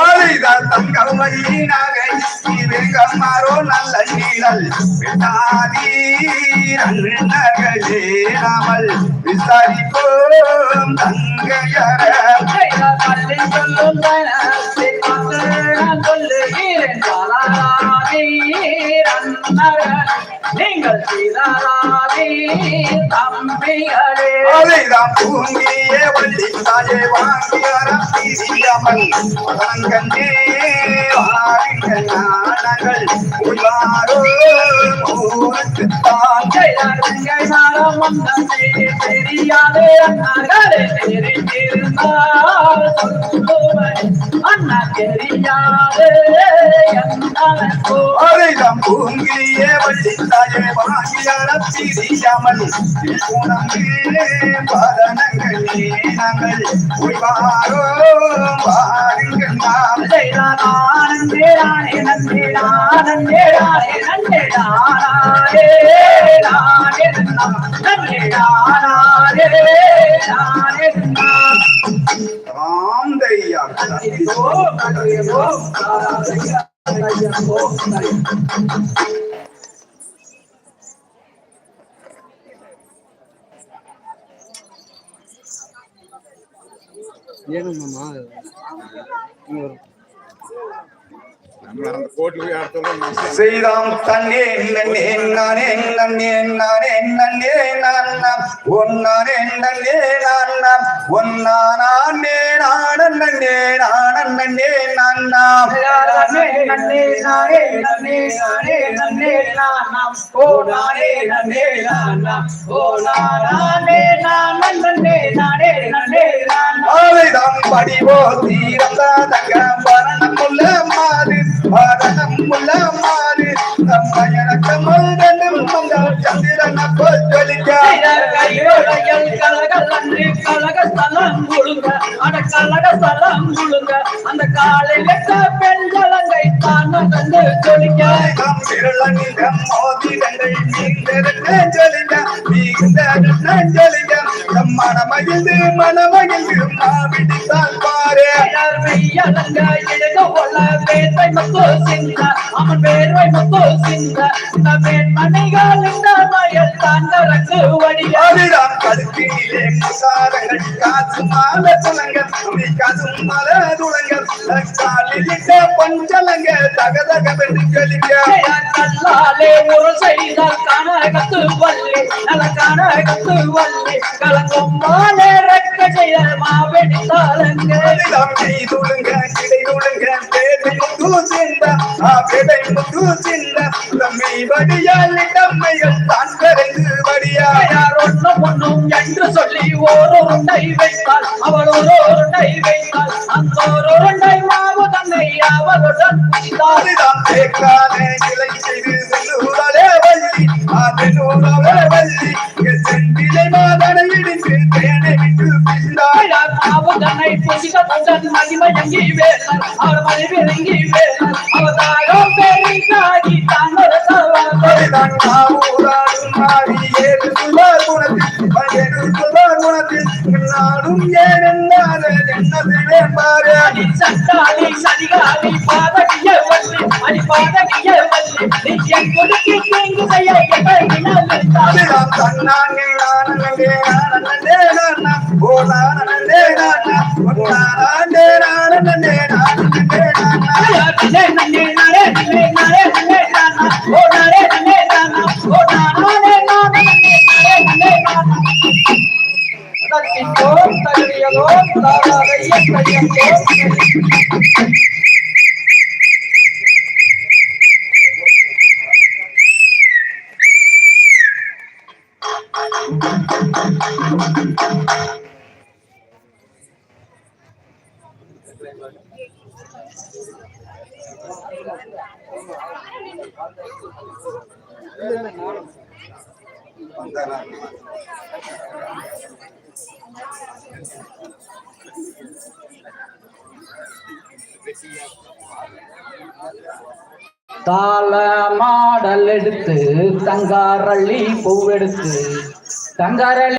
ஆளிதான் தங்கள் மாறோ நல்ல நீழல் விட்டாதீரே நாமல் விசாரிப்போம் தங்கையர நீங்கள் தம்பிகளே ஆளிதான் பூங்கியே வள்ளி தாயே வாங்கி கண்டே வாருங்கள் நாங்கள் உள்வாரோ ஊருக்குத்தான் தெரியாதே தெரிந்திருந்தால் சொல்லுவர் பூங்கியே வள்ளி தாயே வாங்கி பதனங்களே நாங்கள் நாம் Bien, mamá. செய்தாம் தன்னே நன்னே நானே நன்னே நானே நன்னே நான் ஒன்னானே நன்னே நான் ஒன்னானே நான நன்னே நான நன்னே நான் நன்னே நன்னே நானே நன்னே நானே நன்னே நானாம் ஓ நானே நன்னே நானாம் ஓ நானே நான் நன்னே நானே நன்னே நானாம் ஆலைதான் படிவோ தீரந்த தங்க மாறு மரணம் உள்ள மாறு நம்மயனக்கமல் ரெண்டும் மங்கள் சந்திரன கொச்சலிக்க கையோடைகள் கலக ஸ்தலம் முழுங்க அட கலக ஸ்தலம் முழுங்க அந்த காலை வெட்ட பெண் ஜலங்கை தான் வந்து சொல்லிக்க ஆயுதம் விரலனிடம் மோதிரங்கள் நீந்திருந்த ஜொலிங்க நீந்த ஜொலிங்க நம் மனமகிழ்ந்து மனமகிழ்ந்து மாவிடித்தால் பாரு. வேர்வை மத்தோ சிந்த அவன் வேர்வை மத்தோ சிந்த. இந்த வேண்மனைகள் இந்த தாண்டரங்கு முசாரங்கள் காசு மால காசு பஞ்சலங்க ஒரு செய்தால் கனகத்து நல கனகத்து மாவெடி தாளங்க ஆதிதான் செய்துளுங்க கிடையுளுங்க பேதை முத்து சிந்த பேதை முத்து சிந்த தம்மை வடியால் தம்மைகள் தான் கரைந்து வடியா யார் ஒண்ணும் ஒண்ணும் என்று சொல்லி ஓர் வைத்தாள். அவள் ஒரு உருண்டை வைத்தாள் அந்த ஒரு உருண்டை மாவு தன்னை அவளுடன் இலை செய்து செல்லுவதே தன்னை புதிக மகிமை எங்கி வேளாள் அவர் மகிமை எங்கி வேளாள் அவர் பெரிதாகி மாறி சுவர் குணத்தில் சுவர் குணத்தில் நாடும் என்னது வேம்பாரு சட்டாளி பாதகிய வள்ளி அடி பாதகிய தாள மாடல் எடுத்து தங்காரள்ளி பூவெடுத்து தங்காரள்ளி